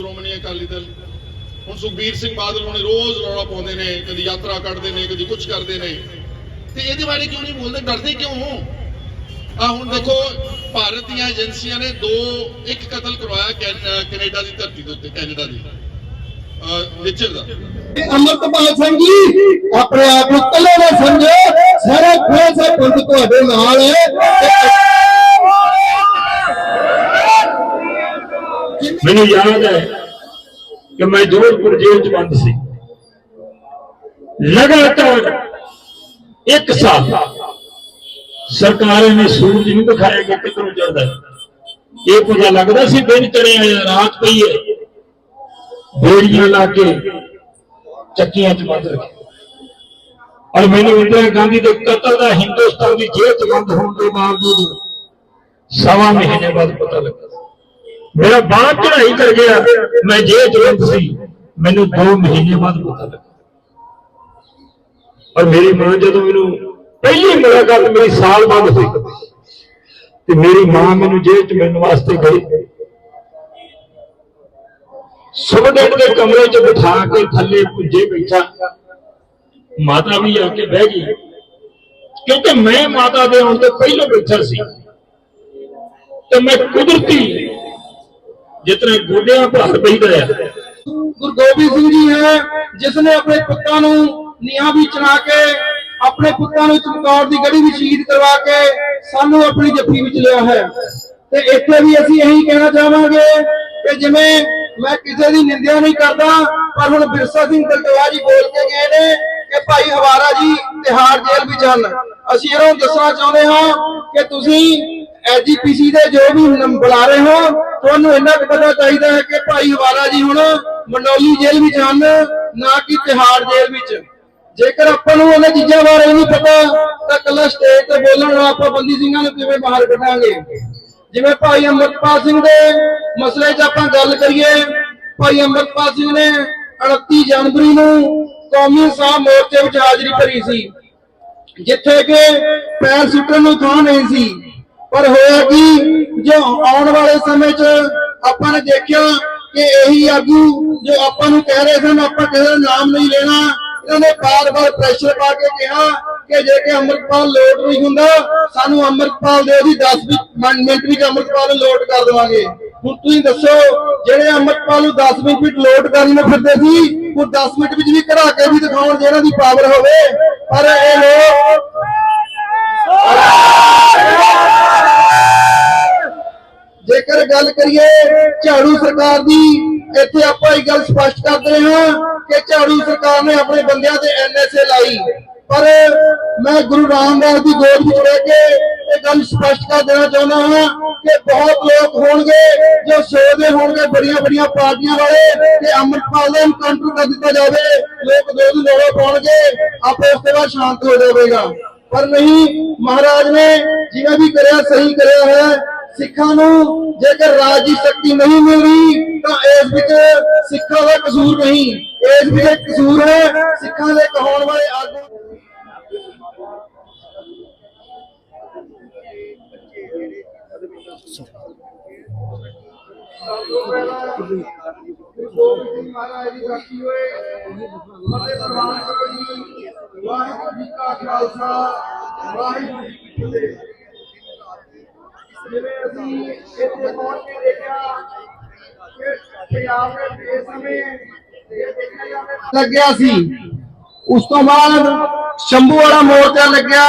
ਸ਼੍ਰੋਮਣੀ ਅਕਾਲੀ ਦਲ। ਹੁਣ ਸੁਖਬੀਰ ਸਿੰਘ ਬਾਦਲ ਹੁਣੇ ਰੋਜ਼ ਰੌਲਾ ਪਾਉਂਦੇ ਨੇ, ਕਦੀ ਯਾਤਰਾ ਕੱਢਦੇ ਨੇ, ਕਦੀ ਕੁਝ ਕਰਦੇ ਨੇ। ਤੇ ਇਹਦੇ ਬਾਰੇ ਕਿਉਂ ਨਹੀਂ ਬੋਲਦੇ? ਡਰਦੇ ਕਿਉਂ ਹੋ? ਆ ਹੁਣ ਦੇਖੋ, ਭਾਰਤ ਦੀਆਂ ਏਜੰਸੀਆਂ ਨੇ ਦੋ, ਇੱਕ ਕਤਲ ਕਰਵਾਇਆ ਕੈਨੇਡਾ ਦੀ ਧਰਤੀ ਦੇ ਉੱਤੇ, ਕੈਨੇਡਾ ਦੀ। ਅਹ ਵਿਚਰ ਦਾ। ਅਮਰਤਪਾਲ ਸਿੰਘ ਜੀ, ਆਪਣੇ ਆਪ ਨੂੰ ਕੱਲੇ ਨਾ ਸਮਝੋ ਸਾਰੇ ਖਾਲਸਾ ਪੰਥ ਤੁਹਾਡੇ ਨਾਲ ਹੈ ਮੈਨੂੰ ਯਾਦ ਹੈ ਕਿ ਮੈਂ ਜੋਧਪੁਰ ਜੇਲ੍ਹ ਚ ਬੰਦ ਸੀ। ਲਗਾਤਾਰ ਇੱਕ ਸਾਲ ਸਰਕਾਰ ਨੇ ਸੂਰਜ ਨਹੀਂ ਦਿਖਾਇਆ ਕਿ ਕਿੱਧਰੋਂ ਚੜਦਾ ਇਹ ਪਤਾ ਲੱਗਦਾ ਸੀ ਦਿਨ ਚੜਿਆ ਜਾਂ ਰਾਤ ਪਈ ਹੈ। ਬੇੜੀਆਂ ਲਾ ਕੇ ਚੱਕੀਆਂ ਚ ਬੰਦ ਰੱਖੇ ਔਰ ਮੈਨੂੰ ਇੰਦਰਾ ਗਾਂਧੀ ਦੇ ਕਤਲ ਦਾ ਹਿੰਦੁਸਤਾਨ ਦੀ ਜੇਲ੍ਹ ਚ ਬੰਦ ਹੋਣ ਦੇ ਬਾਵਜੂਦ ਸਵਾ ਮਹੀਨੇ ਬਾਅਦ ਪਤਾ ਲੱਗਾ। ਮੇਰਾ ਬਾਪ ਚੜਾਈ ਕਰ ਗਿਆ। ਮੈਂ ਜੇਲ੍ਹ ਚ ਸੀ। ਮੈਨੂੰ 2 ਮਹੀਨੇ ਬਾਅਦ ਪਤਾ ਲੱਗਾ। ਔਰ ਮੇਰੀ ਮਾਂ ਜਦੋਂ ਮੈਨੂੰ ਪਹਿਲੀ ਮੁਲਾਕਾਤ ਮੇਰੀ ਸਾਲ ਬਾਅਦ ਹੋਈ। ਤੇ ਮੇਰੀ ਮਾਂ ਮੈਨੂੰ ਜੇਲ੍ਹ ਚ ਮਿਲਣ ਵਾਸਤੇ ਗਈ। ਸੁਖਦੇਵ ਦੇ ਕਮਰੇ ਚ ਬਿਠਾ ਕੇ ਥੱਲੇ ਪੁੱਜੇ ਬੈਠਾ। ਮਾਤਾ ਵੀ ਆ ਕੇ ਬਹਿ ਗਈ। ਕਿਉਂਕਿ ਮੈਂ ਮਾਤਾ ਦੇ ਆਉਣ ਤੋਂ ਪਹਿਲਾਂ ਬੈਠਾ ਸੀ। ਤੇ ਮੈਂ ਕੁਦਰਤੀ ਜਿਤਨੇ ਗੋਡਿਆਂ ਭਾਰ ਪੈਂਦਾ ਹੈ ਗੁਰੂ ਗੋਬਿੰਦ ਸਿੰਘ ਜੀ ਹੈ, ਜਿਸ ਨੇ ਆਪਣੇ ਪੁੱਤਾਂ ਨੂੰ ਨੀਹਾਂ ਵੀ ਚਣਾ ਕੇ, ਆਪਣੇ ਪੁੱਤਾਂ ਨੂੰ ਚਮਕੌਰ ਦੀ ਗੜੀ ਵਿੱਚ ਸ਼ਹੀਦ ਕਰਵਾ ਕੇ ਸਾਨੂੰ ਆਪਣੀ ਜੱਫੀ ਵਿੱਚ ਲਿਆ ਹੈ। ਤੇ ਇੱਥੇ ਵੀ ਅਸੀਂ ਇਹੀ ਕਹਿਣਾ ਚਾਹਾਂਗੇ ਕਿ ਜਿਵੇਂ ਮੈਂ ਕਿਸੇ ਦੀ ਨਿੰਦਿਆ ਨਹੀਂ ਕਰਦਾ, ਪਰ ਹੁਣ ਬਿਰਸਾ ਸਿੰਘ ਦਲਦਵਾ ਜੀ ਬੋਲ ਕੇ ਗਏ ਨੇ ਕਿ ਭਾਈ ਹਵਾਰਾ ਜੀ, ਤਿਹਾੜ ਜੇਲ੍ਹ ਵਿੱਚ ਹਨ ਅਸੀਂ ਇਹਨਾਂ ਨੂੰ ਦੱਸਣਾ ਚਾਹੁੰਦੇ ਹਾਂ ਕਿ ਤੁਸੀਂ ਐਜੀਪੀਸੀ ਦੇ ਜੋ ਵੀ ਬੁਲਾ ਰਹੇ ਹੋ, ਤੁਹਾਨੂੰ ਇੰਨਾ ਕੁ ਪਤਾ ਚਾਹੀਦਾ ਹੈ ਕਿ ਭਾਈ ਹਵਾਰਾ ਜੀ ਹੁਣ ਮਨੋਲੀ ਜੇਲ੍ਹ ਵਿੱਚ ਹਨ ਨਾ ਕਿ ਤਿਹਾੜ ਜੇਲ੍ਹ ਵਿੱਚ। ਜੇਕਰ ਆਪਾਂ ਨੂੰ ਉਹਨਾਂ ਚੀਜ਼ਾਂ ਬਾਰੇ ਨਹੀਂ ਪਤਾ, ਤਾਂ ਕੱਲਾ ਸਟੇਜ ਤੇ ਬੋਲਣ ਨਾਲ ਆਪਾਂ ਬੰਦੀ ਸਿੰਘਾਂ ਨੂੰ ਕਿਵੇਂ ਬਾਹਰ ਕੱਢਾਂਗੇ? ਜਿਵੇਂ ਭਾਈ ਅੰਮ੍ਰਿਤਪਾਲ ਸਿੰਘ ਦੇ ਮਸਲੇ 'ਚ ਆਪਾਂ ਗੱਲ ਕਰੀਏ, ਭਾਈ ਅੰਮ੍ਰਿਤਪਾਲ ਸਿੰਘ ਨੇ 29 ਜਨਵਰੀ ਨੂੰ ਕੌਮੀ ਸਾਹ ਮੋਰਚੇ ਵਿੱਚ ਹਾਜ਼ਰੀ ਭਰੀ ਸੀ, ਜਿੱਥੇ ਕਿ ਪੈਰ ਸੁੱਟਣ ਨੂੰ ਥਾਂ ਨਹੀਂ ਸੀ। ਪਰ ਹੋਇਆ ਕੀ, ਜੋ ਆਉਣ ਵਾਲੇ ਸਮੇਂ 'ਚ ਆਪਾਂ ਨੇ ਦੇਖਿਆ ਕਿ ਇਹੀ ਆਗੂ ਜੋ ਆਪਾਂ ਨੂੰ ਕਹਿ ਰਹੇ ਸਨ, ਆਪਾਂ ਕਿਸੇ ਦਾ ਨਾਮ ਨਹੀਂ ਲੈਣਾ ਇਹਨਾਂ ਬਾਰ-ਬਾਰ ਪ੍ਰੈਸ਼ਰ ਪਾ ਕੇ ਕਿਹਾ ਕਿ ਜੇ ਕਿ ਅੰਮ੍ਰਿਤਪਾਲ ਲੋਟ ਨਹੀਂ ਹੁੰਦਾ, ਸਾਨੂੰ ਅੰਮ੍ਰਿਤਪਾਲ ਦੇ ਉਹਦੀ 10 ਮਿੰਟ ਵਿੱਚ ਅੰਮ੍ਰਿਤਪਾਲ ਨੂੰ ਲੋਟ ਕਰ ਦੇਵਾਂਗੇ। ਹੁਣ ਤੁਸੀਂ ਦੱਸੋ, ਜਿਹੜੇ ਅੰਮ੍ਰਿਤਪਾਲ ਨੂੰ 10 ਮਿੰਟ ਵਿੱਚ ਲੋਟ ਕਰਨ ਨੂੰ ਫਿਰਦੇ ਸੀ, ਉਹ 10 ਮਿੰਟ ਵਿੱਚ ਵੀ ਘਰਾ ਕੇ ਵੀ ਦਿਖਾਉਣ ਜੇ ਇਹਨਾਂ ਦੀ ਪਾਵਰ ਹੋਵੇ। ਪਰ ਇਹ ਲੋਕ ਜੇਕਰ ਗੱਲ ਕਰੀਏ ਝਾੜੂ ਸਰਕਾਰ ਦੀ, ਇੱਥੇ ਆਪਾਂ ਇਹ ਗੱਲ ਸਪਸ਼ਟ ਕਰਦੇ ਹਾਂ ਕਿ ਝਾੜੂ ਸਰਕਾਰ ਨੇ ਆਪਣੇ ਬੰਦਿਆਂ ਤੇ ਐਨਐਸਏ ਲਾਈ। ਪਰ ਮੈਂ ਗੁਰੂ ਰਾਮਦਾਸ ਦੀ ਗੋਦ ਵਿੱਚ ਰਹਿ ਕੇ ਇਹ ਗੱਲ ਸਪਸ਼ਟ ਕਰ ਦੇਣਾ ਚਾਹੁੰਦਾ ਹਾਂ ਕਿ ਬਹੁਤ ਲੋਕ ਹੋਣਗੇ ਜੋ ਸੋਚਦੇ ਹੋਣਗੇ ਬੜੀਆਂ ਬੜੀਆਂ ਪਾਰਟੀਆਂ ਵਾਲੇ ਕਿ ਅੰਮ੍ਰਿਤਪਾਲ ਦਾ ਇਨਕਾਊਂਟਰ ਕਰ ਦਿੱਤਾ ਜਾਵੇ, ਲੋਕ ਦੋ ਦੀ ਲੋੜੇ ਪਾਉਣਗੇ, ਆਪੇ ਉਸ ਤੋਂ ਬਾਅਦ ਸ਼ਾਂਤ ਹੋ ਜਾਵੇਗਾ। ਪਰ ਨਹੀਂ, ਮਹਾਰਾਜ ਨੇ ਜਿਵੇਂ ਵੀ ਕਰਿਆ, ਸਹੀ ਕਰਿਆ ਹੈ। ਸਿੱਖਾਂ ਨੂੰ ਜੇਕਰ ਰਾਜ ਦੀ ਸ਼ਕਤੀ ਨਹੀਂ ਮਿਲ ਰਹੀ ਤਾਂ ਇਸ ਵਿੱਚ ਸਿੱਖਾਂ ਦਾ ਕਸੂਰ ਨਹੀਂ ਇਸ ਵਿੱਚ ਕਸੂਰ ਹੈ ਸਿੱਖਾਂ ਦੇ ਕਹਾਉਣ ਵਾਲੇ ਆਗੂ ਮਹਾਰਾਜ ਦੀ ਸਾਖੀ ਹੋਏ ਫਤਿਹ ਪ੍ਰਵਾਨ ਕਰੋ ਜੀ ਵਾਹਿਗੁਰੂ ਜੀ ਕਾ ਖਾਲਸਾ ਵਾਹਿਗੁਰੂ ਜੀ ਕੀ ਫਤਿਹ ਜਿਵੇਂ ਅਸੀਂ ਇੱਥੇ ਪਹੁੰਚ ਕੇ ਦੇਖਿਆ ਕਿ ਪੰਜਾਬ ਦੇ ਇਸ ਸਮੇਂ ਲੱਗਿਆ ਸੀ। ਉਸ ਤੋਂ ਬਾਅਦ ਸ਼ੰਭੂ ਵਾਲਾ ਮੋਰਚਾ ਲੱਗਿਆ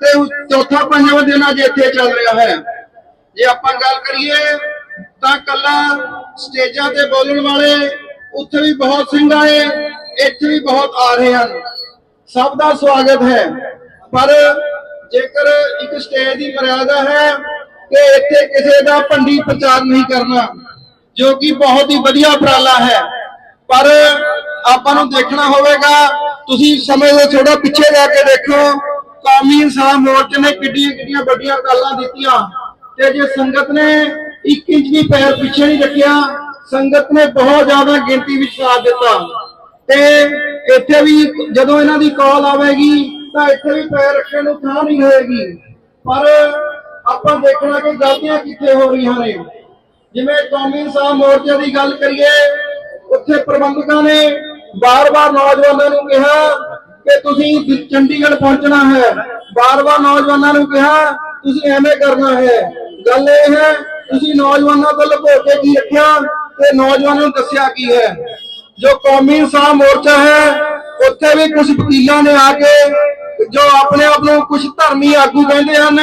ਤੇ ਚੌਥਾ ਪੰਜਵਾਂ ਦਿਨ ਅੱਜ ਇੱਥੇ ਚੱਲ ਰਿਹਾ ਹੈ। ਜੇ ਆਪਾਂ ਗੱਲ ਕਰੀਏ ਤਾਂ ਕੱਲਾ ਸਟੇਜਾਂ ਤੇ ਬੋਲਣ ਵਾਲੇ ਉੱਥੇ ਵੀ ਬਹੁਤ ਸਿੰਘ ਆਏ, ਇੱਥੇ ਵੀ ਬਹੁਤ ਆ ਰਹੇ ਹਨ। ਸਭ ਦਾ ਸਵਾਗਤ ਹੈ। ਪਰ ਜੇਕਰ ਇੱਕ ਸਟੇਜ ਦੀ ਮਰਿਆਦਾ ਹੈ ਕਿ ਇੱਥੇ ਕਿਸੇ ਦਾ ਭੰਡੀ ਪ੍ਰਚਾਰ ਨਹੀਂ ਕਰਨਾ, ਜੋ ਕਿ ਬਹੁਤ ਹੀ ਵਧੀਆ ਉਪਰਾਲਾ ਹੈ। ਪਰ ਆਪਾਂ ਨੂੰ ਦੇਖਣਾ ਹੋਵੇਗਾ, ਤੁਸੀਂ ਸਮੇਂ ਦੇ ਥੋੜਾ ਪਿੱਛੇ ਜਾ ਕੇ ਦੇਖੋ, ਕੌਮੀ ਇਨਸਾਫ ਮੋਰਚੇ ਨੇ ਕਿੱਡੀਆਂ ਕਿੱਡੀਆਂ ਵੱਡੀਆਂ ਕਾਲਾਂ ਦਿੱਤੀਆਂ। ਤੇ ਜੇ ਸੰਗਤ ਨੇ 1 ਇੰਚ ਵੀ ਪੈਰ ਪਿੱਛੇ ਨਹੀਂ ਰੱਖਿਆ, ਸੰਗਤ ਨੇ ਬਹੁਤ ਜ਼ਿਆਦਾ ਗਿਣਤੀ ਵਿੱਚ ਸਾਥ ਦਿੱਤਾ। ਤੇ ਇੱਥੇ ਵੀ ਜਦੋਂ ਇਹਨਾਂ ਦੀ ਕਾਲ ਆਵੇਗੀ, ਤਾਂ ਇੱਥੇ ਵੀ ਪੈਰ ਰੱਖਣ ਨੂੰ ਥਾਂ ਨਹੀਂ ਹੋਏਗੀ। ਪਰ ਆਪਾਂ ਦੇਖਣਾ ਕਿ ਗਲਤੀਆਂ ਕਿੱਥੇ ਹੋ ਰਹੀਆਂ ਨੇ। ਜਿਵੇਂ ਕੌਮੀ ਇਨਸਾਫ ਮੋਰਚੇ ਦੀ ਗੱਲ ਕਰੀਏ, ਉੱਥੇ ਪ੍ਰਬੰਧਕਾਂ ਨੇ ਬਾਰ-ਬਾਰ ਨੌਜਵਾਨਾਂ ਨੂੰ ਕਿਹਾ ਕਿ ਤੁਸੀਂ ਦਿ- ਚੰਡੀਗੜ੍ਹ ਪਹੁੰਚਣਾ ਹੈ। ਬਾਰ-ਬਾਰ ਨੌਜਵਾਨਾਂ ਨੂੰ ਕਿਹਾ, ਤੁਸੀਂ ਐਵੇਂ ਕਰਨਾ ਹੈ। ਗੱਲ ਇਹ ਹੈ, ਤੁਸੀਂ ਨੌਜਵਾਨਾਂ ਤੋਂ ਲੁਕੋ ਕੇ ਕੀ ਰੱਖਿਆ ਤੇ ਨੌਜਵਾਨਾਂ ਨੂੰ ਦੱਸਿਆ ਕੀ ਹੈ। ਜੋ ਕੌਮੀ ਇਨਸਾਫ ਮੋਰਚਾ ਹੈ, ਉੱਥੇ ਵੀ ਕੁਝ ਵਕੀਲਾਂ ਨੇ ਆ ਕੇ ਜੋ ਆਪਣੇ ਆਪ ਨੂੰ ਕੁਝ ਧਰਮੀ ਆਗੂ ਕਹਿੰਦੇ ਹਨ,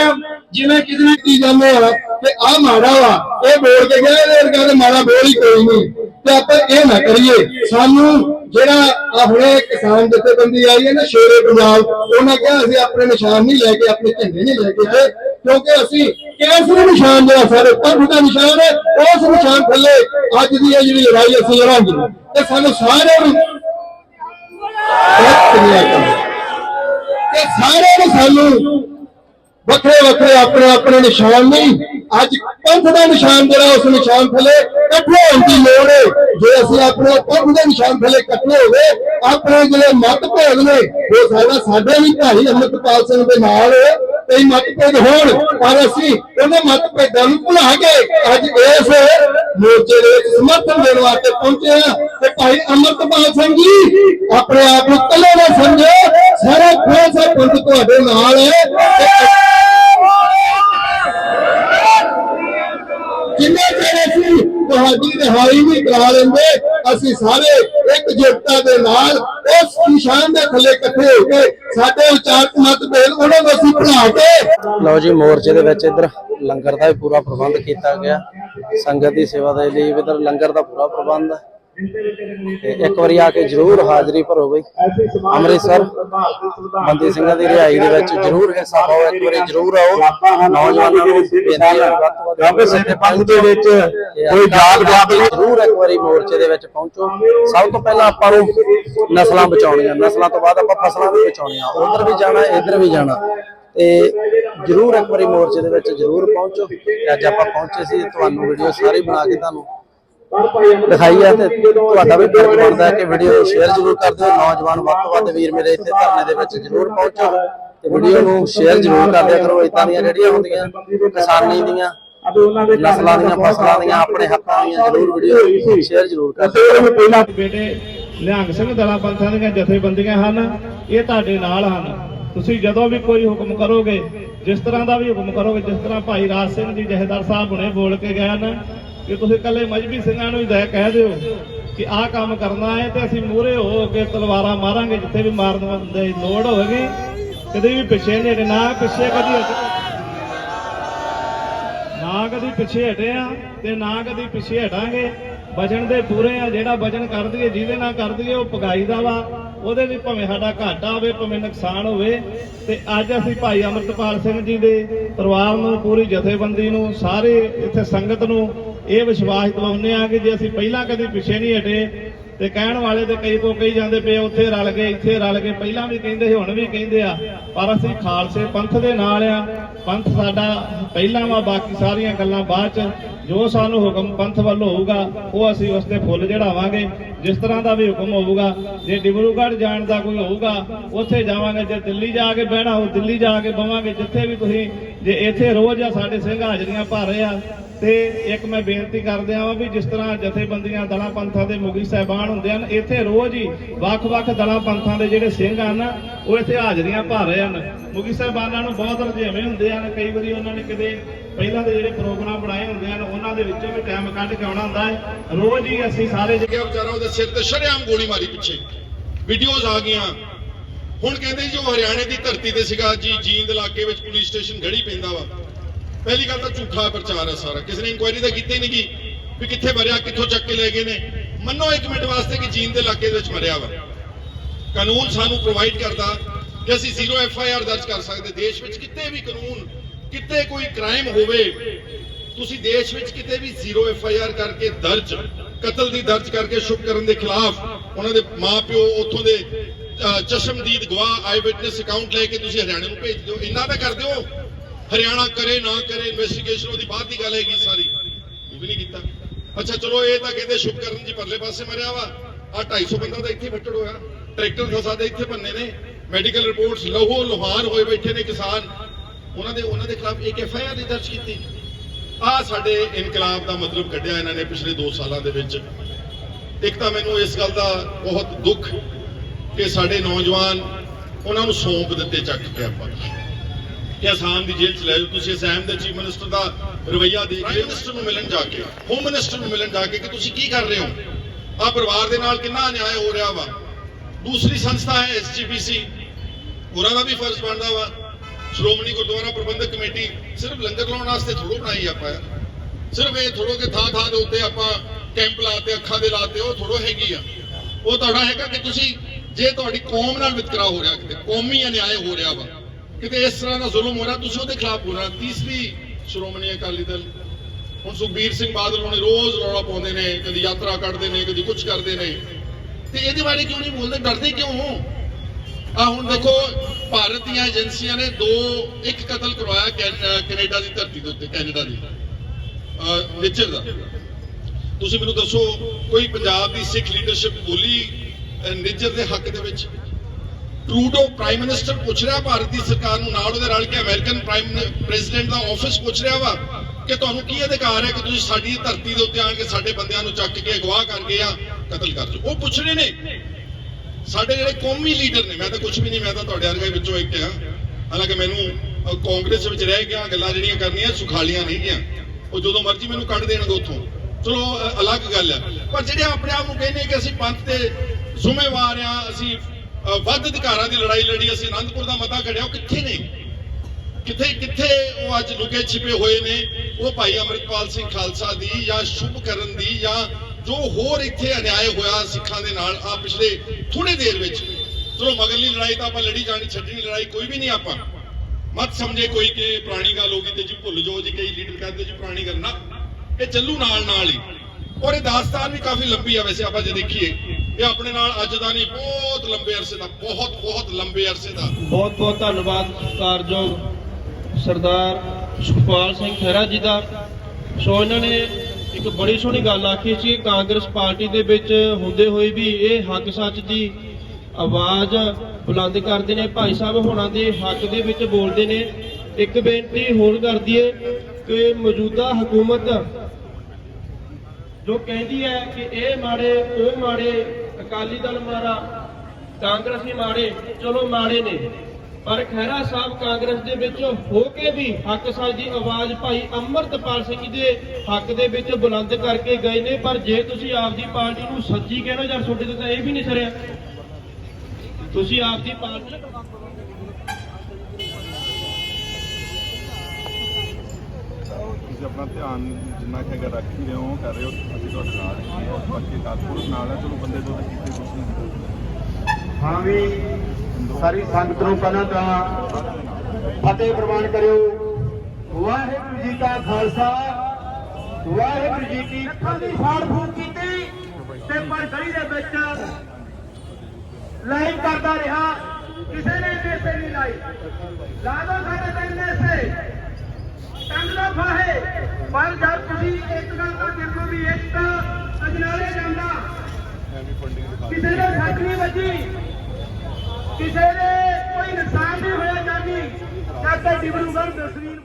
ਜਿਵੇਂ ਕਿਸੇ ਨੇ ਕੀ ਜਾਂਦੇ ਆ ਕਿ ਆ ਮਾੜਾ ਵਾ, ਇਹ ਬੋਲ ਕੇ ਗਿਆ, ਇਹਦੇ ਵਰਗਾ ਮਾੜਾ ਬੋਲ ਹੀ ਕੋਈ ਨਹੀਂ। ਤੇ ਆਪਾਂ ਇਹ ਨਾ ਕਰੀਏ, ਸਾਨੂੰ ਜਿਹੜਾ ਆ ਕਿਸਾਨ ਜਥੇਬੰਦੀ ਆਈ ਹੈ ਨਾ, ਸ਼ੇਰੇ ਪੰਜਾਬ, ਉਹਨਾਂ ਕਿਹਾ ਅਸੀਂ ਆਪਣੇ ਨਿਸ਼ਾਨ ਨਹੀਂ ਲੈ ਕੇ, ਆਪਣੇ ਝੰਡੇ ਨਹੀਂ ਲੈ ਕੇ ਆਏ ਕਿਉਂਕਿ ਅਸੀਂ ਕੇਸਰੀ ਨਿਸ਼ਾਨ ਜਿਹੜਾ ਸਾਰੇ ਪੰਥ ਦਾ ਨਿਸ਼ਾਨ ਹੈ, ਉਸ ਨਿਸ਼ਾਨ ਥੱਲੇ ਅੱਜ ਦੀ ਇਹ ਜਿਹੜੀ ਲੜਾਈ ਅਸੀਂ ਲੜਾਂਗੇ। ਤੇ ਸਾਨੂੰ ਸਾਰਿਆਂ ਨੂੰ ਬਹੁਤ ਚੰਗੀਆਂ ਤੇ ਸਾਰਿਆਂ ਨੂੰ ਸਾਨੂੰ ਵੱਖਰੇ ਵੱਖਰੇ ਆਪਣੇ ਆਪਣੇ ਨਿਸ਼ਾਨ ਨਹੀਂ ਅੱਜ ਪੰਥ ਦਾ ਨਿਸ਼ਾਨ ਜਿਹੜਾ, ਉਸ ਨਿਸ਼ਾਨ ਥੱਲੇ ਇਕੱਠੇ ਹੋਣ ਦੀ ਲੋੜ ਹੈ। ਜੇ ਅਸੀਂ ਆਪਣੇ ਪੰਥ ਦੇ ਨਿਸ਼ਾਨ ਥੱਲੇ ਇਕੱਠੇ ਹੋਵੇ ਆਪਣੇ ਜਿਹੜੇ ਮਤਭੇਦ ਨੇ, ਉਹ ਸਾਡਾ ਸਾਡੇ ਵੀ ਭਾਈ ਅਮਰਪਾਲ ਸਿੰਘ ਦੇ ਨਾਲ ਕਈ ਮਤਭੇਦ ਹੋਣ, ਪਰ ਅਸੀਂ ਉਹਨਾਂ ਮਤਭੇਦਾਂ ਨੂੰ ਭੁਲਾ ਕੇ ਅੱਜ ਇਸ ਮੋਰਚੇ ਦੇ ਸਮਰਥਨ ਦੇਣ ਵਾਸਤੇ ਪਹੁੰਚੇ ਹਾਂ ਤੇ ਭਾਈ ਅਮਰਪਾਲ ਸਿੰਘ ਜੀ, ਆਪਣੇ ਆਪ ਨੂੰ ਕੱਲੇ ਨਾ ਸਮਝੋ। ਸਾਰਾ ਖਾਲਸਾ ਪੰਥ ਤੁਹਾਡੇ ਨਾਲ ਹੈ। ਤੇ ਜਿੰਨੇ ਚਿਰ ਅਸੀਂ ਤੁਹਾਡੀ ਰਿਹਾਈ ਨਹੀਂ ਕਰਾ ਲੈਂਦੇ? ਅਸੀਂ ਸਾਰੇ ਇਕਜੁੱਟਤਾ ਦੇ ਨਾਲ ਉਸ ਨਿਸ਼ਾਨ ਦੇ ਥੱਲੇ ਇਕੱਠੇ ਹੋ ਕੇ ਸਾਡੇ ਵਿਚਾਰਕ ਮਤਭੇਦ ਉਹਨਾਂ ਨੂੰ ਅਸੀਂ ਭੁਲਾ ਕੇ ਲਓ ਜੀ, ਮੋਰਚੇ ਦੇ ਵਿੱਚ ਇੱਧਰ ਲੰਗਰ ਦਾ ਵੀ ਪੂਰਾ ਪ੍ਰਬੰਧ ਕੀਤਾ ਗਿਆ। ਸੰਗਤ ਦੀ ਸੇਵਾ ਦੇ ਲਈ ਇੱਧਰ ਲੰਗਰ ਦਾ ਪੂਰਾ ਪ੍ਰਬੰਧ ਤੇ ਇੱਕ ਵਾਰੀ ਆ ਕੇ ਜਰੂਰ ਹਾਜ਼ਰੀ ਭਰੋ ਬਈ। ਅੰਮ੍ਰਿਤਸਰ ਬੰਦੀ ਸਿੰਘਾਂ ਦੀ ਰਿਹਾਈ ਦੇ ਵਿੱਚ ਜਰੂਰ ਹਿੱਸਾ ਪਾਓ ਇੱਕ ਵਾਰੀ ਜਰੂਰ ਆਓ। ਨੌਜਵਾਨਾਂ ਨੂੰ ਬੇਨਤੀ ਹੈ ਰੱਬ ਸਿੱਧੇ ਪੰਥ ਦੇ ਵਿੱਚ ਕੋਈ ਜਾਤ ਪਾਤ ਨਹੀਂ। ਜਰੂਰ ਇੱਕ ਵਾਰੀ ਮੋਰਚੇ ਦੇ ਵਿੱਚ ਪਹੁੰਚੋ। ਸਭ ਤੋਂ ਪਹਿਲਾਂ ਆਪਾਂ ਨੂੰ ਨਸਲਾਂ ਬਚਾਉਣੀਆਂ। ਨਸਲਾਂ ਤੋਂ ਬਾਅਦ ਆਪਾਂ ਫਸਲਾਂ ਵੀ ਬਚਾਉਣੀਆਂ। ਉਧਰ ਵੀ ਜਾਣਾ ਇੱਧਰ ਵੀ ਜਾਣਾ। ਤੇ ਜਰੂਰ ਇੱਕ ਵਾਰੀ ਮੋਰਚੇ ਦੇ ਵਿੱਚ ਜਰੂਰ ਪਹੁੰਚੋ। ਅੱਜ ਆਪਾਂ ਪਹੁੰਚੇ ਸੀ ਤੁਹਾਨੂੰ ਵੀਡੀਓ ਸਾਰੀ ਬਣਾ ਕੇ ਤੁਹਾਨੂੰ ਦਿਖਾਈ ਹੈ ਤੇ ਤੁਹਾਡਾ ਵੀ ਫਰਜ਼ ਬਣਦਾ ਹੈ ਕਿ ਵੀਡੀਓ ਨੂੰ ਸ਼ੇਅਰ ਜਰੂਰ ਕਰ ਦਿਓ ਨੌਜਵਾਨ ਵੱਧ ਤੋਂ ਵੱਧ ਵੀਰ ਮੇਰੇ ਇੱਥੇ ਧਰਨੇ ਦੇ ਵਿੱਚ ਜਰੂਰ ਪਹੁੰਚੋ। ਤੇ ਵੀਡੀਓ ਨੂੰ ਸ਼ੇਅਰ ਜਰੂਰ ਕਰ ਦਿਆ ਕਰੋ। ਇਦਾਂ ਦੀਆਂ ਜਿਹੜੀਆਂ ਹੁੰਦੀਆਂ ਕਿਸਾਨੀ ਦੀਆਂ ਨਸਲਾਂ ਦੀਆਂ ਫਸਲਾਂ ਦੀਆਂ ਆਪਣੇ ਹੱਕਾਂ ਦੀਆਂ ਜਰੂਰ ਵੀਡੀਓ ਸ਼ੇਅਰ ਜਰੂਰ ਕਰ ਦਿਓ ਪਹਿਲਾਂ ਬੇਟੇ ਨਿਹੰਗ ਸਿੰਘ ਦਲਾਂ ਪੰਥਾਂ ਦੀਆਂ ਜਥੇਬੰਦੀਆਂ ਹਨ। ਇਹ ਤੁਹਾਡੇ ਨਾਲ ਹਨ। ਤੁਸੀਂ ਜਦੋਂ ਵੀ ਕੋਈ ਹੁਕਮ ਕਰੋਗੇ ਜਿਸ ਤਰ੍ਹਾਂ ਦਾ ਵੀ ਹੁਕਮ ਕਰੋਗੇ ਜਿਸ ਤਰ੍ਹਾਂ ਭਾਈ ਰਾਜ ਸਿੰਘ ਜੀ ਜਹੇਦਾਰ ਸਾਹਿਬ ਹੁਣੇ ਬੋਲ ਕੇ ਗਏ ਨੇ ਕਿ ਤੁਸੀਂ ਕੱਲੇ ਮਜਬੀ ਸਿੰਘਾਂ ਨੂੰ ਹੀ ਦੇ ਕਹਿ ਦਿਓ ਕਿ ਆਹ ਕੰਮ ਕਰਨਾ ਹੈ ਤੇ ਅਸੀਂ ਮੂਹਰੇ ਹੋ ਕੇ ਤਲਵਾਰਾਂ ਮਾਰਾਂਗੇ ਜਿੱਥੇ ਵੀ ਮਾਰਨ ਦੀ ਲੋੜ ਹੋਵੇਗੀ, ਕਦੇ ਵੀ ਪਿੱਛੇ ਨਹੀਂ ਹਟੇ, ਨਾ ਪਿੱਛੇ ਕਦੀ ਹਟੇ। ਨਾ ਕਦੀ ਪਿੱਛੇ ਹਟੇ ਆ ਤੇ ਨਾ ਕਦੀ ਪਿੱਛੇ ਹਟਾਂਗੇ। ਵਜਨ ਦੇ ਪੂਰੇ ਆ, ਜਿਹੜਾ ਵਜਨ ਕਰ ਦਈਏ, ਜਿਹਦੇ ਨਾਲ ਕਰ ਦਈਏ, ਉਹ ਪਗਾਈ ਦਾ ਵਾ। ਉਹਦੇ ਵਿੱਚ ਭਾਵੇਂ ਸਾਡਾ ਘਾਟਾ ਹੋਵੇ, ਭਾਵੇਂ ਨੁਕਸਾਨ ਹੋਵੇ। ਤੇ ਅੱਜ ਅਸੀਂ ਭਾਈ ਅਮਰਤਪਾਲ ਸਿੰਘ ਜੀ ਦੇ ਪਰਿਵਾਰ ਨੂੰ, ਪੂਰੀ ਜਥੇਬੰਦੀ ਨੂੰ, ਸਾਰੇ ਇੱਥੇ ਸੰਗਤ ਨੂੰ ਇਹ ਵਿਸ਼ਵਾਸ ਦਿਵਾਉਂਦੇ ਆ ਕਿ ਜੇ ਅਸੀਂ ਪਹਿਲਾਂ ਕਦੇ ਪਿੱਛੇ ਨਹੀਂ ਹਟੇ ਤੇ ਕਹਿਣ ਵਾਲੇ ਤੇ ਕਈ ਕੋ ਕਹੀ ਜਾਂਦੇ ਪਏ ਉੱਥੇ ਰਲ ਗਏ, ਇੱਥੇ ਰਲ ਗਏ। ਪਹਿਲਾਂ ਵੀ ਕਹਿੰਦੇ ਸੀ, ਹੁਣ ਵੀ ਕਹਿੰਦੇ ਆ। ਪਰ ਅਸੀਂ ਖਾਲਸੇ ਪੰਥ ਦੇ ਨਾਲ ਆ। ਪੰਥ ਸਾਡਾ ਪਹਿਲਾਂ ਵਾ, ਬਾਕੀ ਸਾਰੀਆਂ ਗੱਲਾਂ ਬਾਅਦ ਚ ਜੋ ਸਾਨੂੰ ਹੁਕਮ ਪੰਥ ਵੱਲੋਂ ਹੋਊਗਾ, ਉਹ ਅਸੀਂ ਉਸ ਤੇ ਫੁੱਲ ਚੜਾਵਾਂਗੇ ਜਿਸ ਤਰ੍ਹਾਂ ਦਾ ਵੀ ਹੁਕਮ ਹੋਊਗਾ, ਜੇ ਡਿਬਰੂਗੜ੍ਹ ਜਾਣ ਦਾ ਕੋਈ ਹੋਊਗਾ, ਉੱਥੇ ਜਾਵਾਂਗੇ। ਜੇ ਦਿੱਲੀ ਜਾ ਕੇ ਬਹਿਣਾ ਹੋ ਦਿੱਲੀ ਜਾ ਕੇ ਬਵਾਂਗੇ। ਜਿੱਥੇ ਵੀ ਤੁਸੀਂ, ਜੇ ਇੱਥੇ ਰੋਜ਼ ਆ, ਸਾਡੇ ਸਿੰਘ ਹਾਜ਼ਰੀਆਂ ਭਰ ਰਹੇ ਆ ਤੇ ਇੱਕ ਮੈਂ ਬੇਨਤੀ ਕਰਦੇ ਆਵਾਂ ਵੀ ਜਿਸ ਤਰ੍ਹਾਂ ਜਥੇਬੰਦੀਆਂ ਦਲਾਂ ਪੰਥਾਂ ਦੇ ਮੁਖੀ ਸਹਿਬਾਨ ਹੁੰਦੇ ਹਨ, ਇੱਥੇ ਰੋਜ਼ ਹੀ ਵੱਖ-ਵੱਖ ਦਲਾਂ ਪੰਥਾਂ ਦੇ ਜਿਹੜੇ ਸਿੰਘ ਹਨ, ਉਹ ਇੱਥੇ ਹਾਜ਼ਰੀਆਂ ਭਰ ਰਹੇ ਹਨ। ਮੁਖੀ ਸਹਿਬਾਨਾਂ ਨੂੰ ਬਹੁਤ ਰੁਝੇਵੇਂ ਹੁੰਦੇ ਹਨ, ਕਈ ਵਾਰੀ ਉਹਨਾਂ ਨੇ ਕਿਤੇ ਪਹਿਲਾਂ ਦੇ ਜਿਹੜੇ ਪ੍ਰੋਗਰਾਮ ਬਣਾਏ ਹੁੰਦੇ ਹਨ, ਉਹਨਾਂ ਦੇ ਵਿੱਚੋਂ ਵੀ ਟਾਈਮ ਕੱਢ ਕੇ ਆਉਣਾ ਹੁੰਦਾ ਹੈ। ਰੋਜ਼ ਹੀ ਅਸੀਂ ਸਾਰੇ ਗਿਆ ਵਿਚਾਰਾ ਉਹਦੇ ਸਿਰ ਤੇ ਸ਼ਰੇਆਮ ਗੋਲੀ ਮਾਰੀ ਪਿੱਛੇ। ਵੀਡੀਓਜ਼ ਆ ਗਈਆਂ। ਹੁਣ ਕਹਿੰਦੇ ਜੀ ਉਹ ਹਰਿਆਣੇ ਦੀ ਧਰਤੀ ਤੇ ਸੀਗਾ, ਜੀ ਜੀਂਦ ਇਲਾਕੇ ਵਿੱਚ ਪੁਲਿਸ ਸਟੇਸ਼ਨ ਘੜੀ ਪੈਂਦਾ ਵਾ। ਪਹਿਲੀ ਗੱਲ ਤਾਂ ਝੂਠਾ ਪ੍ਰਚਾਰ ਹੈ ਸਾਰਾ। ਕਿਸੇ ਨੇ ਇਨਕੁਆਇਰੀ ਤਾਂ ਕੀਤੀ ਨਹੀਂ ਗੀ ਵੀ ਕਿੱਥੇ ਮਰਿਆ, ਕਿੱਥੋਂ ਚੱਕ ਕੇ ਲੈ ਗਏ ਨੇ। ਮੰਨੋ ਇੱਕ ਮਿੰਟ ਵਾਸਤੇ ਕਿ ਚੀਨ ਦੇ ਇਲਾਕੇ ਦੇ ਵਿੱਚ ਮਰਿਆ ਵਾ। ਕਾਨੂੰਨ ਸਾਨੂੰ ਪ੍ਰੋਵਾਈਡ ਕਰਦਾ ਕਿ ਅਸੀਂ ਜ਼ੀਰੋ ਐਫ ਆਈ ਆਰ ਦਰਜ ਕਰ ਸਕਦੇ। ਦੇਸ਼ ਵਿੱਚ ਕਿਤੇ ਵੀ ਕਾਨੂੰਨ, ਕਿਤੇ ਕੋਈ ਕ੍ਰਾਈਮ ਹੋਵੇ, ਤੁਸੀਂ ਦੇਸ਼ ਵਿੱਚ ਕਿਤੇ ਵੀ ਜ਼ੀਰੋ ਐਫ ਆਈ ਆਰ ਕਰਕੇ ਦਰਜ, ਕਤਲ ਦੀ ਦਰਜ ਕਰਕੇ ਸ਼ੁਭ ਕਰਨ ਦੇ ਖਿਲਾਫ ਉਹਨਾਂ ਦੇ ਮਾਪਿਓ, ਉੱਥੋਂ ਦੇ ਚਸ਼ਮਦੀਦ ਗਵਾਹ ਆਈ ਵਿਟਨੈਸ ਅਕਾਊਂਟ ਲੈ ਕੇ ਤੁਸੀਂ ਹਰਿਆਣੇ ਨੂੰ ਭੇਜ ਦਿਓ। ਇੰਨਾ ਤਾਂ ਕਰ ਦਿਓ। ਹਰਿਆਣਾ ਕਰੇ, ਨਾ ਕਰੇ ਇਨਵੈਸਟੀਗੇਸ਼ਨ ਉਹਦੀ ਬਾਅਦ ਦੀ ਗੱਲ ਹੈਗੀ ਸਾਰੀ। ਉਹ ਵੀ ਨਹੀਂ ਕੀਤਾ। ਅੱਛਾ, ਚਲੋ ਇਹ ਤਾਂ ਕਹਿੰਦੇ ਸ਼ੁਭਕਰਨ ਜੀ ਪਰਲੇ ਪਾਸੇ ਮਰਿਆ ਵਾ। ਆ 250 ਬੰਦਾ ਤਾਂ ਇੱਥੇ ਫੱਟੜ ਹੋਇਆ। ਟਰੈਕਟਰ ਫਸਾ ਦੇ ਇੱਥੇ ਬੰਨੇ ਨੇ। ਮੈਡੀਕਲ ਰਿਪੋਰਟਸ ਲਹੂ ਲੁਹਾਨ ਹੋਏ ਬੈਠੇ ਨੇ ਕਿਸਾਨ। ਉਹਨਾਂ ਦੇ ਉਹਨਾਂ ਦੇ ਖਿਲਾਫ ਇੱਕ ਐਫ ਆਈ ਆਰ ਨਹੀਂ ਦਰਜ ਕੀਤੀ। ਆ ਸਾਡੇ ਇਨਕਲਾਬ ਦਾ ਮਤਲਬ ਕੱਢਿਆ ਇਹਨਾਂ ਨੇ ਪਿਛਲੇ 2 ਸਾਲਾਂ ਦੇ ਵਿੱਚ। ਇੱਕ ਤਾਂ ਮੈਨੂੰ ਇਸ ਗੱਲ ਦਾ ਬਹੁਤ ਦੁੱਖ ਕਿ ਸਾਡੇ ਨੌਜਵਾਨ ਉਹਨਾਂ ਨੂੰ ਸੌਂਪ ਦਿੱਤੇ ਚੱਕ ਕੇ ਆਪਾਂ। ਕਿ ਅਸਾਮ ਦੀ ਜੇਲ੍ਹ ਚ ਲੈ ਜਾਓ। ਤੁਸੀਂ ਅਸਾਮ ਦੇ ਚੀਫ ਮਿਨਿਸਟਰ ਦਾ ਰਵਈਆ ਦੇਖ ਰਹੇ ਮਿਨਿਸਟਰ ਨੂੰ ਮਿਲਣ ਜਾ ਕੇ। ਹੋਮ ਮਿਨਿਸਟਰ ਨੂੰ ਮਿਲਣ ਜਾ ਕੇ ਕਿ ਤੁਸੀਂ ਕੀ ਕਰ ਰਹੇ ਹੋ? ਆ ਪਰਿਵਾਰ ਦੇ ਨਾਲ ਕਿੰਨਾ ਅਨਿਆਏ ਹੋ ਰਿਹਾ ਵਾ? ਦੂਸਰੀ ਸੰਸਥਾ ਹੈ ਐਸਜੀਪੀਸੀ ਉਹਨਾਂ ਦਾ ਵੀ ਫਰਜ਼ ਬਣਦਾ ਵਾ। ਸ਼੍ਰੋਮਣੀ ਗੁਰਦੁਆਰਾ ਪ੍ਰਬੰਧਕ ਕਮੇਟੀ ਸਿਰਫ ਲੰਗਰ ਲਾਉਣ ਵਾਸਤੇ ਥੋੜੋ ਬਣਾਈ ਆਪਾਂ। ਸਿਰਫ ਇਹ ਥੋੜੋ ਕਿ ਥਾਂ ਥਾਂ ਦੇ ਉੱਤੇ ਆਪਾਂ ਕੈਂਪ ਲਾਤੇ ਅੱਖਾਂ ਦੇ ਲਾਤੇ ਉਹ ਥੋੜੋ ਹੈਗੀ ਆ। ਉਹ ਤੁਹਾਡਾ ਹੈਗਾ ਕਿ ਤੁਸੀਂ ਜੇ ਤੁਹਾਡੀ ਕੌਮ ਨਾਲ ਵਿਤਕਰਾ ਹੋ ਰਿਹਾ ਕਿਤੇ ਕੌਮੀ ਅਨਿਆਏ ਹੋ ਰਿਹਾ ਵਾ। ਕਿਤੇ ਇਸ ਤਰ੍ਹਾਂ ਦਾ ਜ਼ੁਲਮ ਹੋ ਰਿਹਾ, ਤੁਸੀਂ ਉਹਦੇ ਖਿਲਾਫ ਬੋਲਣਾ ਤੀਸਰੀ ਸ਼੍ਰੋਮਣੀ ਅਕਾਲੀ ਦਲ, ਹੁਣ ਸੁਖਬੀਰ ਸਿੰਘ ਬਾਦਲ ਹੁਣੇ ਰੋਜ਼ ਰੌਲਾ ਪਾਉਂਦੇ ਨੇ, ਕਦੀ ਯਾਤਰਾ ਕੱਢਦੇ ਨੇ, ਕਦੀ ਕੁਝ ਕਰਦੇ ਨੇ। ਤੇ ਇਹਦੇ ਬਾਰੇ ਕਿਉਂ ਨਹੀਂ ਬੋਲਦੇ? ਡਰਦੇ ਕਿਉਂ ਹੋ? ਆ ਹੁਣ ਦੇਖੋ ਭਾਰਤ ਦੀਆਂ ਏਜੰਸੀਆਂ ਨੇ ਦੋ, ਇੱਕ ਕਤਲ ਕਰਵਾਇਆ ਕੈਨ- ਕੈਨੇਡਾ ਦੀ ਧਰਤੀ ਦੇ ਉੱਤੇ, ਕੈਨੇਡਾ ਦੀ। ਅਹ ਦਾ। ਤੁਸੀਂ ਮੈਨੂੰ ਦੱਸੋ, ਕੋਈ ਪੰਜਾਬ ਦੀ ਸਿੱਖ ਲੀਡਰਸ਼ਿਪ ਬੋਲੀ, ਅਹ ਨਿੱਜਰ ਦੇ ਹੱਕ ਦੇ ਵਿੱਚ? ਟਰੂਡੋ ਪ੍ਰਾਈਮ ਮਿਨਿਸਟਰ ਪੁੱਛ ਰਿਹਾ ਭਾਰਤ ਦੀ ਸਰਕਾਰ ਨੂੰ, ਨਾਲ ਉਹਦੇ ਰਲ ਕੇ ਅਮਰੀਕਨ ਪ੍ਰਾਈਮ ਪ੍ਰੈਜ਼ੀਡੈਂਟ ਦਾ ਆਫਿਸ ਪੁੱਛ ਰਿਹਾ ਵਾ ਕਿ ਤੁਹਾਨੂੰ ਕੀ ਅਧਿਕਾਰ ਹੈ ਕਿ ਤੁਸੀਂ ਸਾਡੀ ਧਰਤੀ ਦੇ ਉੱਤੇ ਆਣ ਕੇ ਸਾਡੇ ਬੰਦਿਆਂ ਨੂੰ ਚੱਕ ਕੇ ਅਗਵਾ ਕਰ ਆ ਕਤਲ ਕਰ ਜੋ ਉਹ ਪੁੱਛ ਰਹੇ ਨੇ। ਸਾਡੇ ਜਿਹੜੇ ਕੌਮੀ ਲੀਡਰ ਨੇ, ਮੈਂ ਤਾਂ ਕੁਝ ਵੀ ਨਹੀਂ, ਮੈਂ ਤਾਂ ਤੁਹਾਡੇ ਵਰਗੇ ਵਿੱਚੋਂ ਇੱਕ ਆ ਹਾਲਾਂਕਿ ਮੈਨੂੰ ਕਾਂਗਰਸ ਵਿੱਚ ਰਹਿ ਗਿਆ, ਗੱਲਾਂ ਜਿਹੜੀਆਂ ਕਰਨੀਆਂ, ਸੁਖਾਲੀਆਂ ਨਹੀਂ ਗਿਆ ਉਹ ਜਦੋਂ ਮਰਜ਼ੀ ਮੈਨੂੰ ਕੱਢ ਦੇਣਗੇ ਉੱਥੋਂ। ਚਲੋ ਅਲੱਗ ਗੱਲ ਹੈ। ਪਰ ਜਿਹੜੇ ਆਪਣੇ ਆਪ ਨੂੰ ਕਹਿੰਦੇ ਕਿ ਅਸੀਂ ਪੰਥ ਤੇ ਜ਼ਿੰਮੇਵਾਰ ਆ ਅਸੀਂ ਵੱਧ ਅਧਿਕਾਰਾਂ ਦੀ ਲੜਾਈ ਲੜੀ, ਅਸੀਂ ਅਨੰਦਪੁਰ ਦਾ ਮਤਾ ਘੜਿਆ ਉਹ ਕਿੱਥੇ ਨੇ? ਕਿੱਥੇ ਕਿੱਥੇ ਉਹ ਅੱਜ ਲੁਕੇ ਛਿਪੇ ਹੋਏ ਨੇ? ਉਹ ਭਾਈ ਅਮਰਿਤਪਾਲ ਸਿੰਘ ਖਾਲਸਾ ਦੀ ਜਾਂ ਸ਼ੁਭ ਕਰਨ ਦੀ ਜਾਂ ਜੋ ਹੋਰ ਇੱਥੇ ਅਨਿਆਏ ਹੋਇਆ ਸਿੱਖਾਂ ਦੇ ਨਾਲ ਆ ਪਿਛਲੇ ਥੋੜੇ ਦੇਰ ਵਿੱਚ। ਚਲੋ, ਮਗਰਲੀ ਲੜਾਈ ਤਾਂ ਆਪਾਂ ਲੜੀ ਜਾਣੀ, ਛੱਡਣੀ ਲੜਾਈ ਕੋਈ ਵੀ ਨਹੀਂ ਆਪਾਂ। ਮਤ ਸਮਝੇ ਕੋਈ ਕਿ ਪੁਰਾਣੀ ਗੱਲ ਹੋ ਗਈ ਤੇ ਜੀ ਭੁੱਲ ਜਾਓ ਜੀ, ਕਈ ਲੀਡਰ ਕਹਿੰਦੇ ਜੀ ਪੁਰਾਣੀ ਗੱਲ ਨਾ। ਇਹ ਚੱਲੂ ਨਾਲ ਨਾਲ ਹੀ। ਔਰ ਇਹ ਦਾਸਤਾਨ ਵੀ ਕਾਫੀ ਲੰਬੀ ਆ ਵੈਸੇ ਆਪਾਂ ਜੇ ਦੇਖੀਏ। ਇਹ ਆਪਣੇ ਨਾਲ ਅੱਜ ਦਾ ਨਹੀਂ, ਬਹੁਤ ਲੰਬੇ ਅਰਸੇ ਦਾ, ਬਹੁਤ ਬਹੁਤ ਲੰਬੇ ਅਰਸੇ ਦਾ। ਬਹੁਤ ਬਹੁਤ ਧੰਨਵਾਦ ਸਤਿਕਾਰਯੋਗ ਸਰਦਾਰ ਸੁਖਪਾਲ ਸਿੰਘ ਖਹਿਰਾ ਜੀ ਦਾ। ਸੋ ਇਹਨਾਂ ਨੇ ਇੱਕ ਬੜੀ ਸੋਹਣੀ ਗੱਲ ਆਖੀ ਸੀ, ਕਾਂਗਰਸ ਪਾਰਟੀ ਦੇ ਵਿੱਚ ਹੁੰਦੇ ਹੋਏ ਵੀ ਇਹ ਹੱਕ ਸੱਚ ਦੀ ਆਵਾਜ਼ ਬੁਲੰਦ ਕਰਦੇ ਨੇ। ਭਾਈ ਸਾਹਿਬ ਹੋਣਾ ਦੇ ਹੱਕ ਦੇ ਵਿੱਚ ਬੋਲਦੇ ਨੇ। ਇੱਕ ਬੇਨਤੀ ਹੋਰ ਕਰਦੀ ਦਈਏ ਕਿ ਮੌਜੂਦਾ ਹਕੂਮਤ ਜੋ ਕਹਿੰਦੀ ਹੈ ਕਿ ਇਹ ਮਾੜੇ, ਉਹ ਮਾੜੇ, ਅਕਾਲੀ ਦਲ ਮਾੜਾ, ਕਾਂਗਰਸੀ ਮਾੜੇ, ਚਲੋ ਮਾੜੇ ਨੇ। ਪਰ ਖਹਿਰਾ ਸਾਹਿਬ ਕਾਂਗਰਸ ਦੇ ਵਿੱਚ ਹੋ ਕੇ ਵੀ ਹੱਕ ਸੱਚ ਦੀ ਆਵਾਜ਼ ਭਾਈ ਅਮਰਤਪਾਲ ਸਿੰਘ ਜੀ ਦੇ ਹੱਕ ਦੇ ਵਿੱਚ ਬੁਲੰਦ ਕਰਕੇ ਗਏ ਨੇ, ਪਰ ਜੇ ਤੁਸੀਂ ਆਪਦੀ ਪਾਰਟੀ ਨੂੰ ਸੱਚੀ ਕਹਿਣਾ ਜਾਂ ਤੁਹਾਡੇ ਤੋਂ ਤਾਂ ਇਹ ਵੀ ਨਹੀਂ ਸਰਿਆ। ਤੁਸੀਂ ਆਪਦੀ ਪਾਰਟੀ ਤੁਸੀਂ ਆਪਣਾ ਧਿਆਨ ਜਿੰਨਾ ਕਿ ਅਗਰ ਰੱਖ ਹੀ ਰਹੇ ਹੋ ਕਰ ਰਹੇ ਹੋ ਅਸੀਂ ਤੁਹਾਡੇ ਨਾਲ ਹੀ ਬਾਕੀ ਕਾਰਪੋਰੇਟ ਨਾਲ ਹੈ ਚਲੋ ਬੰਦੇ ਤੋਂ ਤਾਂ ਕੀਤੇ ਕੁਛ ਨਹੀਂ ਹਾਂ ਵੀ ਸਾਰੀ ਸੰਗਤ ਨੂੰ ਪਹਿਲਾਂ ਤਾਂ ਫਤਿਹ ਪ੍ਰਵਾਨ ਕਰਿਓ। ਵਾਹਿਗੁਰੂ ਜੀ ਕਾ ਖਾਲਸਾ ਵਾਹਿਗੁਰੂ ਜੀ ਕੀ ਦੀ ਫਾੜ ਫੂਕ ਕੀਤੀ ਤੇ ਪਰ ਗਲੀ ਦੇ ਵਿੱਚ ਲਾਈਵ ਕਰਦਾ ਰਿਹਾ। ਕਿਸੇ ਨੇ ਮੇਸੇ ਨਹੀਂ ਲਾਈ। ਲਾ ਦੋ ਸਾਡੇ ਤਿੰਨ ਮੇਸੇ ਟੰਗ ਦਾ ਫਾਹੇ। ਪਰ ਜਦ ਤੁਸੀਂ ਇੱਕ ਗੱਲ ਤਾਂ ਦੇਖੋ ਵੀ ਇੱਕ ਅਜਨਾਲੇ ਜਾਂਦਾ। ਕਿਸੇ ਦੇ ਸੱਟ ਨਹੀਂ ਵੱਜੀ। ਕਿਸੇ ਦੇ ਕੋਈ ਨੁਕਸਾਨ ਨਹੀਂ ਹੋਇਆ ਜਾਨੀ। ਜਦ ਤੱਕ ਡਿਬਰੂਗੜ੍ਹ ਦਸਵੀਰ